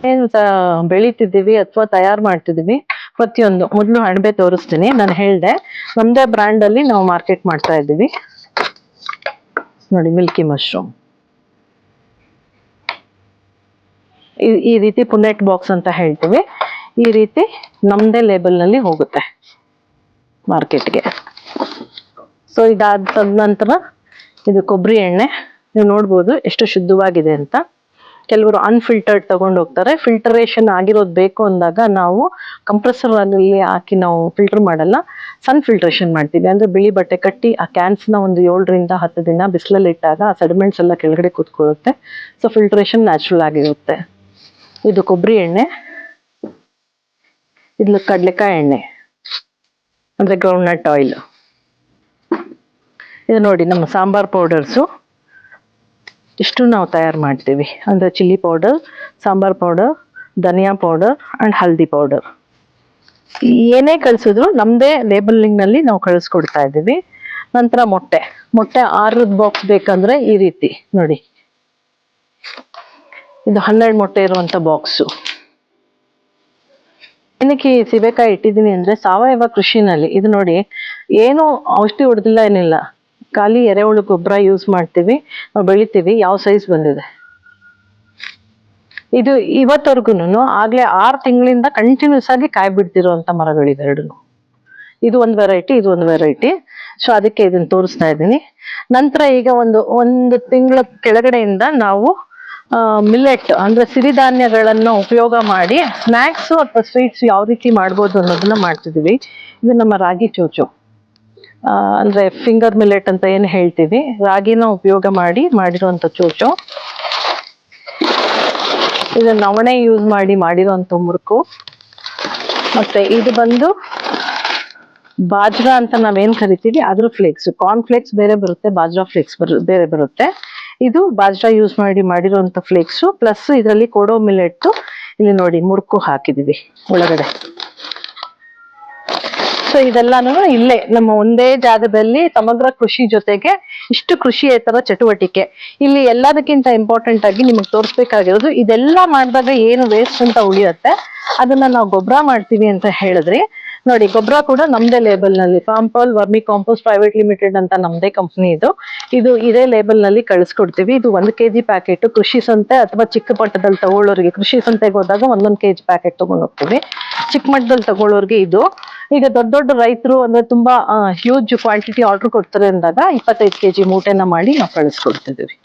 ಏನು ಬೆಳಿತಿದ್ದೀವಿ ಅಥವಾ ತಯಾರು ಮಾಡ್ತಿದ್ದೀವಿ, ಪ್ರತಿಯೊಂದು. ಮೊದಲು ಅಣಬೆ ತೋರಿಸ್ತೀನಿ, ನಾನು ಹೇಳ್ದೆ. ನಮ್ಮದೇ ಬ್ರ್ಯಾಂಡ್ ಅಲ್ಲಿ ನಾವು ಮಾರ್ಕೆಟ್ ಮಾಡ್ತಾ ಇದ್ದೀವಿ. ನೋಡಿ ಮಿಲ್ಕಿ ಮಶ್ರೂಮ್ ಈ ರೀತಿ ಪುನೆಟ್ ಬಾಕ್ಸ್ ಅಂತ ಹೇಳ್ತೀವಿ. ಈ ರೀತಿ ನಮ್ಮದೇ ಲೇಬಲ್ನಲ್ಲಿ ಹೋಗುತ್ತೆ ಮಾರ್ಕೆಟ್ಗೆ ಸೊ ಇದಾದ ನಂತರ ಇದು ಕೊಬ್ಬರಿ ಎಣ್ಣೆ. ನೀವು ನೋಡ್ಬೋದು ಎಷ್ಟು ಶುದ್ಧವಾಗಿದೆ ಅಂತ. ಕೆಲವರು ಅನ್ಫಿಲ್ಟರ್ಡ್ ತಗೊಂಡು ಹೋಗ್ತಾರೆ. ಫಿಲ್ಟರೇಷನ್ ಆಗಿರೋದು ಬೇಕು ಅಂದಾಗ ನಾವು ಕಂಪ್ರೆಸರ್ ಅಲ್ಲಿ ಹಾಕಿ ನಾವು ಫಿಲ್ಟರ್ ಮಾಡಲ್ಲ. ಸನ್ ಫಿಲ್ಟ್ರೇಷನ್ ಮಾಡ್ತೀವಿ. ಅಂದ್ರೆ ಬಿಳಿ ಬಟ್ಟೆ ಕಟ್ಟಿ ಆ ಕ್ಯಾನ್ಸ್ನ ಒಂದು ಏಳರಿಂದ ಹತ್ತು ದಿನ ಬಿಸಿಲಲ್ಲಿ ಇಟ್ಟಾಗ ಆ ಸೆಡಿಮೆಂಟ್ಸ್ ಎಲ್ಲ ಕೆಳಗಡೆ ಕೂತ್ಕೊಳ್ಳುತ್ತೆ. ಸೊ ಫಿಲ್ಟ್ರೇಷನ್ ನ್ಯಾಚುರಲ್ ಆಗಿರುತ್ತೆ. ಇದು ಕೊಬ್ಬರಿ ಎಣ್ಣೆ. ಇದು ಕಡಲೆಕಾಯಿ ಎಣ್ಣೆ. ಅಂದ್ರೆ ಗ್ರೌಂಡ್ನಟ್ ಆಯಿಲ್ ಇದು ನೋಡಿ ನಮ್ಮ ಸಾಂಬಾರ್ ಪೌಡರ್ಸು ಇಷ್ಟು ನಾವು ತಯಾರು ಮಾಡ್ತೀವಿ. ಅಂದರೆ ಚಿಲ್ಲಿ ಪೌಡರ್ ಸಾಂಬಾರ್ ಪೌಡರ್ ಧನಿಯಾ ಪೌಡರ್ ಆ್ಯಂಡ್ ಹಲ್ದಿ ಪೌಡರ್ ಏನೇ ಕಳಿಸಿದ್ರು ನಮ್ಮದೇ ಲೇಬಲಿಂಗ್ನಲ್ಲಿ ನಾವು ಕಳಿಸ್ಕೊಡ್ತಾ ಇದ್ದೀವಿ. ನಂತರ ಮೊಟ್ಟೆ. ಮೊಟ್ಟೆ ಆರದ ಬಾಕ್ಸ್ ಬೇಕಂದ್ರೆ ಈ ರೀತಿ, ನೋಡಿ. ಇದು ಹನ್ನೆರಡು ಮೊಟ್ಟೆ ಇರುವಂಥ ಬಾಕ್ಸು ಏನಕ್ಕೆ ಸೀಬೆಕಾಯಿ ಇಟ್ಟಿದ್ದೀನಿ ಅಂದರೆ ಸಾವಯವ ಕೃಷಿನಲ್ಲಿ, ಇದು ನೋಡಿ, ಏನು ಔಷಧಿ ಹೊಡೆದಿಲ್ಲ ಏನಿಲ್ಲ. ಖಾಲಿ ಎರೆಹುಳು ಗೊಬ್ಬರ ಯೂಸ್ ಮಾಡ್ತೀವಿ ನಾವು ಬೆಳಿತೀವಿ, ಯಾವ ಸೈಜ್ ಬಂದಿದೆ? ಇದು ಇವತ್ತವರೆಗೂ ಆಗ್ಲೇ ಆರು ತಿಂಗಳಿಂದ ಕಂಟಿನ್ಯೂಸ್ ಆಗಿ ಕಾಯಿ ಬಿಡ್ತಿರುವಂತ ಮರಗಳಿದೆ ಎರಡು ಇದು ಒಂದು ವೆರೈಟಿ ಇದು ಒಂದು ವೆರೈಟಿ ಸೊ ಅದಕ್ಕೆ ಇದನ್ನ ತೋರಿಸ್ತಾ ಇದ್ದೀನಿ. ನಂತರ ಈಗ ಒಂದು ಒಂದು ತಿಂಗಳ ಕೆಳಗಡೆಯಿಂದ ನಾವು ಮಿಲ್ಲೆಟ್ ಅಂದ್ರೆ ಸಿರಿಧಾನ್ಯಗಳನ್ನು ಉಪಯೋಗ ಮಾಡಿ ಸ್ನಾಕ್ಸ್ ಅಥವಾ ಸ್ವೀಟ್ಸ್ ಯಾವ ರೀತಿ ಮಾಡ್ಬೋದು ಅನ್ನೋದನ್ನ ಮಾಡ್ತಿದೀವಿ ಇದು ನಮ್ಮ ರಾಗಿ ಚೋಚು. ಅಂದ್ರೆ ಫಿಂಗರ್ ಮಿಲೆಟ್ ಅಂತ ಏನು ಹೇಳ್ತೀವಿ, ರಾಗಿನ ಉಪಯೋಗ ಮಾಡಿ ಮಾಡಿರುವಂತ ಚೂಚು. ಇದು ನವಣೆ ಯೂಸ್ ಮಾಡಿ ಮಾಡಿರುವಂಥ ಮುರುಕು. ಮತ್ತೆ ಇದು ಬಂದು ಬಾಜ್ರಾ ಅಂತ ನಾವೇನ್ ಕರಿತೀವಿ, ಅದ್ರ ಫ್ಲೇಕ್ಸ್ ಕಾರ್ನ್ ಫ್ಲೇಕ್ಸ್ ಬೇರೆ ಬರುತ್ತೆ, ಬಾಜ್ರಾ ಫ್ಲೇಕ್ಸ್ ಬೇರೆ ಬರುತ್ತೆ. ಇದು ಬಾಜ್ರಾ ಯೂಸ್ ಮಾಡಿ ಮಾಡಿರುವಂತ ಫ್ಲೇಕ್ಸು ಪ್ಲಸ್ ಇದರಲ್ಲಿ ಕೊಡೋ ಮಿಲೆಟ್ ಇಲ್ಲಿ ನೋಡಿ, ಮುರುಕು ಹಾಕಿದೀವಿ ಒಳಗಡೆ. ಸೊ ಇದೆಲ್ಲಾನು ಇಲ್ಲೇ, ನಮ್ಮ ಒಂದೇ ಜಾಗದಲ್ಲಿ ಸಮಗ್ರ ಕೃಷಿ ಜೊತೆಗೆ ಇಷ್ಟು ಕೃಷಿಯೇತರ ಚಟುವಟಿಕೆ. ಇಲ್ಲಿ ಎಲ್ಲದಕ್ಕಿಂತ ಇಂಪಾರ್ಟೆಂಟ್ ಆಗಿ ನಿಮಗೆ ತೋರಿಸ್ಬೇಕಾಗಿರೋದು, ಇದೆಲ್ಲ ಮಾಡಿದಾಗ ಏನು ವೇಸ್ಟ್ ಅಂತ ಉಳಿಯುತ್ತೆ, ಅದನ್ನ ನಾವು ಗೊಬ್ಬರ ಮಾಡ್ತೀವಿ ಅಂತ ಹೇಳಿದ್ರಿ. ನೋಡಿ ಗೊಬ್ಬರ ಕೂಡ ನಮ್ದೇ ಲೇಬಲ್ನಲ್ಲಿ Pampal vermicompost private limited ಅಂತ ನಮ್ದೇ ಕಂಪ್ನಿ ಇದು. ಇದು ಇದೇ ಲೇಬಲ್ನಲ್ಲಿ ಕಳಿಸ್ಕೊಡ್ತೀವಿ. ಇದು ಒಂದು ಕೆಜಿ ಪ್ಯಾಕೆಟ್ ಕೃಷಿ ಸಂತೆ ಅಥವಾ ಚಿಕ್ಕ ಮಟ್ಟದಲ್ಲಿ ತಗೊಳ್ಳೋರಿಗೆ, ಕೃಷಿ ಸಂತೆಗೆ ಹೋದಾಗ ಒಂದೊಂದು ಕೆಜಿ ಪ್ಯಾಕೆಟ್ ತಗೊಂಡು ಹೋಗ್ತೀವಿ. ಚಿಕ್ಕ ಮಟ್ಟದಲ್ಲಿ ತಗೊಳ್ಳೋರಿಗೆ ಇದು ಈಗ ದೊಡ್ಡ ದೊಡ್ಡ ರೈತರು ಅಂದ್ರೆ ತುಂಬಾ ಹ್ಯೂಜ್ ಕ್ವಾಂಟಿಟಿ ಆರ್ಡರ್ ಕೊಡ್ತಾರೆ ಅಂದಾಗ ಇಪ್ಪತ್ತೈದು ಕೆಜಿ ಮೂಟೆನ ಮಾಡಿ ನಾವು ಕಳಿಸ್ಕೊಡ್ತಿದ್ದೀವಿ